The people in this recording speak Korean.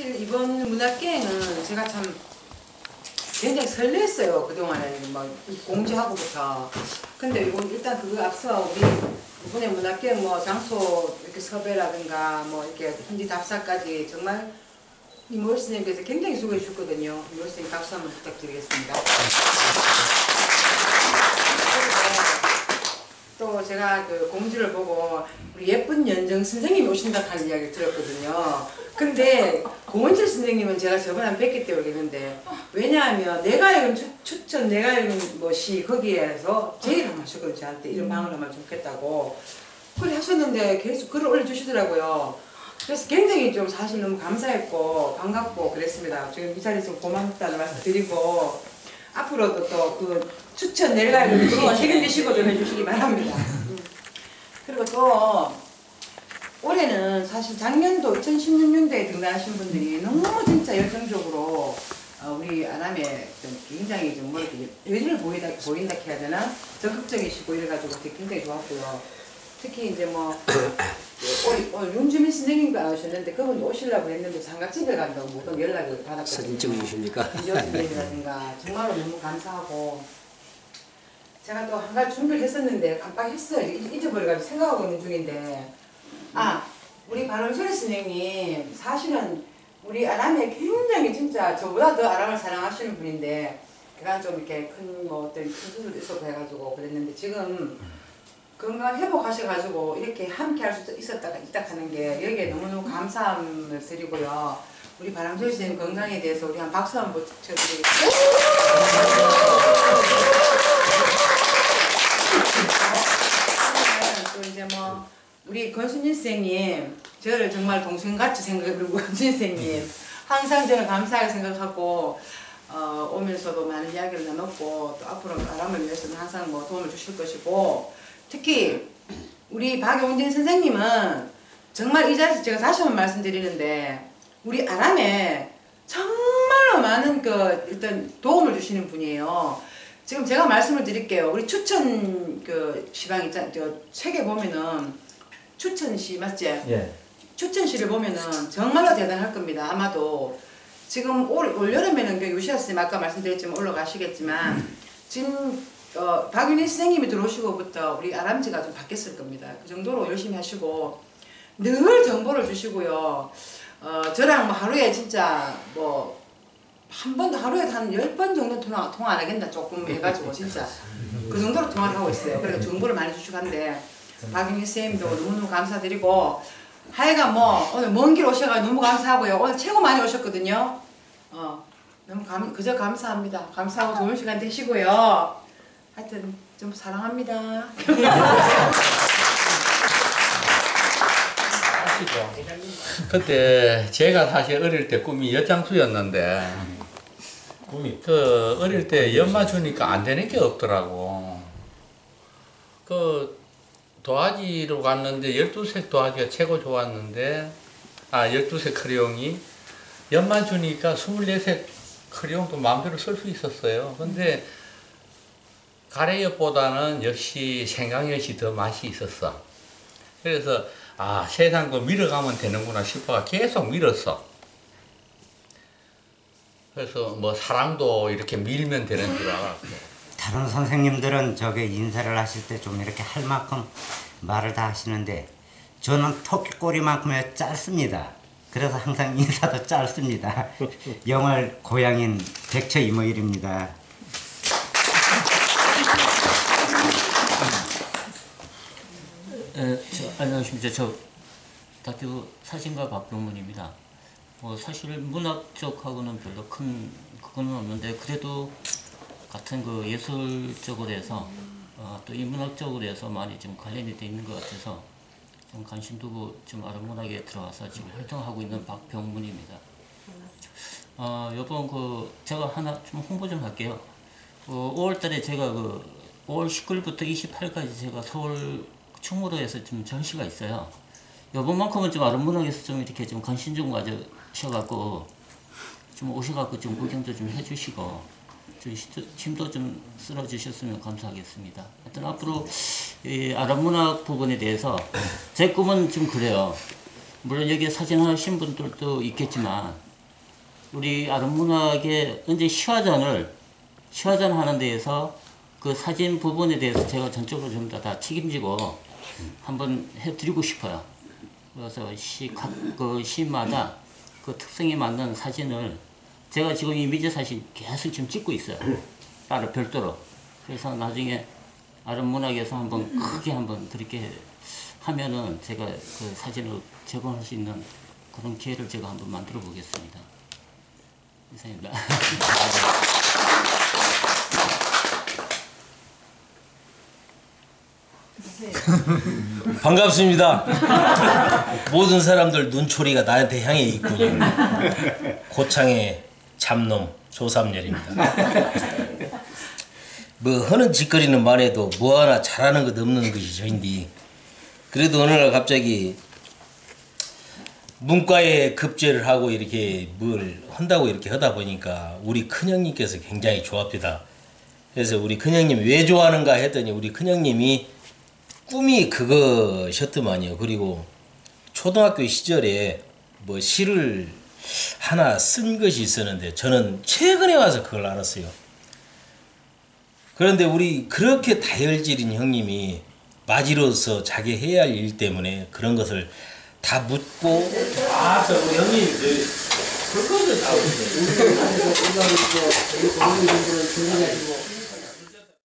사실 이번 문학계행은 제가 참 굉장히 설렜어요. 그동안에 막 공지하고부터. 근데 일단 그거 앞서 우리 이번에 문학계행 뭐 장소 이렇게 섭외라든가 뭐 이렇게 현지 답사까지 정말 이모 선생님께서 굉장히 수고해 주셨거든요. 이모 선생님 박수 한번 부탁드리겠습니다. 그리고 또 제가 그 공지를 보고 우리 예쁜 연정 선생님이 오신다 하는 이야기를 들었거든요. 근데 고원철 선생님은 제가 저번에 한 뵙기 때 오겠는데 왜냐하면 내가 읽은 추, 추천 내가 읽은 뭐시 거기에서 제일 한번 하셨거든요. 저한테 이런 방을 하면 좋겠다고 그래 하셨는데 계속 글을 올려주시더라고요. 그래서 굉장히 좀 사실 너무 감사했고 반갑고 그랬습니다. 지금 이 자리에서 고맙다는 말씀 드리고 앞으로도 또 그 추천 내가 시 책임지시고 좀 해주시기 바랍니다. 그리고 또 올해는 사실 작년도 2016년도에 등단하신 분들이 너무 진짜 열정적으로 어, 우리 아남에 좀 굉장히 좀뭐 이렇게 의리를 보이다, 보인다 해야 되나? 적극적이시고 이래가지고 되게 굉장히 좋았고요. 특히 이제 뭐 오늘, 오늘 윤주민 선생님과 나오셨는데 그분 오시려고 했는데 상가집에 간다고 무슨 연락을 받았거든요. 사진 찍어주십니까? 이어진다든가 정말로 너무 감사하고 제가 또 한 가지 준비를 했었는데 깜빡했어요. 잊- 잊어버려가지고 생각하고 있는 중인데 아 우리 반원철 선생님 사실은 우리 아람에 굉장히 진짜 저보다 더 아람을 사랑하시는 분인데 그간 좀 이렇게 큰 뭐 어떤 큰 수술도 있었고 해가지고 그랬는데 지금 건강 회복하셔가지고 이렇게 함께 할 수 있었다가 있다 하는 게 여기에 너무너무 감사함을 드리고요. 우리 바람철 선생님 건강에 대해서 우리 한 박수 한번 쳐드리겠습니다. 또 이제 뭐 우리 권순진 선생님 저를 정말 동생같이 생각하고 권순진 선생님 항상 저를 감사하게 생각하고 어, 오면서도 많은 이야기를 나눴고 또 앞으로 바람을 위해서는 항상 뭐 도움을 주실 것이고 특히 우리 박용진 선생님은 정말 이 자리에서 제가 다시 한번 말씀드리는데 우리 아람에 정말로 많은 그 일단 도움을 주시는 분이에요. 지금 제가 말씀을 드릴게요. 우리 추천 그 시방 있잖 저 책에 보면은 추천시 맞지? 예. 추천시를 보면은 정말로 대단할 겁니다. 아마도 지금 올, 올 여름에는 그 유시아 선생님 아까 말씀드렸지만 올라가시겠지만 지금 어, 박윤희 선생님이 들어오시고부터 우리 아람지가 좀 바뀌었을 겁니다. 그 정도로 열심히 하시고 늘 정보를 주시고요. 어, 저랑 뭐 하루에 진짜 뭐 한 번도 하루에 한 열 번 정도 통화, 통화 안 하겠나 조금 해가지고 진짜 그 정도로 통화를 하고 있어요. 그래서 정보를 많이 주시고 한데 박윤희 선생님도 너무너무 감사드리고 하여간 뭐 오늘 먼 길 오셔가지고 너무 감사하고요. 오늘 최고 많이 오셨거든요. 어, 너무 감, 그저 감사합니다. 감사하고 좋은 시간 되시고요. 하여튼 좀 사랑합니다. 그때 제가 사실 어릴 때 꿈이 엿장수였는데 꿈이 그 어릴 때 연마 주니까 안 되는 게 없더라고. 그 도화지로 갔는데 12색 도화지가 최고 좋았는데 아 12색 크레용이 연마 주니까 24색 크레용도 마음대로 쓸 수 있었어요. 근데 가래엿보다는 역시 생강엿이 더 맛이 있었어. 그래서 아 세상 거 밀어가면 되는구나 싶어가 계속 밀었어. 그래서 뭐 사랑도 이렇게 밀면 되는 줄 알았고. 다른 선생님들은 저게 인사를 하실 때 좀 이렇게 할 만큼 말을 다 하시는데 저는 토끼꼬리만큼 짧습니다. 그래서 항상 인사도 짧습니다. 영월 고향인 백처 이모일입니다. 에, 저, 안녕하십니까. 저 다큐 사진가 박병문입니다. 뭐 사실 문학 쪽하고는 별로 큰 그거는 없는데 그래도 같은 그 예술 쪽으로 해서 어, 또 인문학 쪽으로 해서 많이 좀 관련이 돼 있는 것 같아서 좀 관심 두고 좀 아름문학에 들어와서 지금 활동하고 있는 박병문입니다. 어, 요번 그 제가 하나 좀 홍보 좀 할게요. 어, 5월달에 제가 그 5월 19일부터 28일까지 제가 서울 충무로에서 좀 전시가 있어요. 요번만큼은 좀 아름문학에서 좀 이렇게 좀 관심 좀 가져셔갖고 좀 오셔갖고 좀 구경도 좀 해주시고 좀 힘도- 좀 쓸어주셨으면 감사하겠습니다. 하여튼 앞으로 이 아랍문학 부분에 대해서 제 꿈은 좀 그래요. 물론 여기에 사진 하신 분들도 있겠지만 우리 아름문학의 언제 시화전을 시화전 하는 데에서 그 사진 부분에 대해서 제가 전적으로 좀 다 책임지고 한번 해드리고 싶어요. 그래서 시, 각, 그 시마다 그 특성에 맞는 사진을 제가 지금 이미지 사진 계속 지금 찍고 있어요. 따로 별도로. 그래서 나중에 아름문학에서 한번 크게 한번 그렇게 하면은 제가 그 사진을 제공할 수 있는 그런 기회를 제가 한번 만들어 보겠습니다. 이상입니다. 반갑습니다. 모든 사람들 눈초리가 나한테 향해 있군요. 고창의 잡놈 조삼열입니다. 뭐 하는 짓거리는 말해도 뭐 하나 잘하는 것 없는 것이 저인데 그래도 어느 날 갑자기 문과에 급제를 하고 이렇게 뭘 한다고 이렇게 하다 보니까 우리 큰형님께서 굉장히 좋아합니다. 그래서 우리 큰형님 왜 좋아하는가 했더니 우리 큰형님이 꿈이 그거셨더만요. 그리고 초등학교 시절에 뭐 시를 하나 쓴 것이 있었는데 저는 최근에 와서 그걸 알았어요. 그런데 우리 그렇게 다혈질인 형님이 맞이로서 자기 해야 할 일 때문에 그런 것을 다 묻고 아, 저 우리 형님 그 불꽃을 다 오세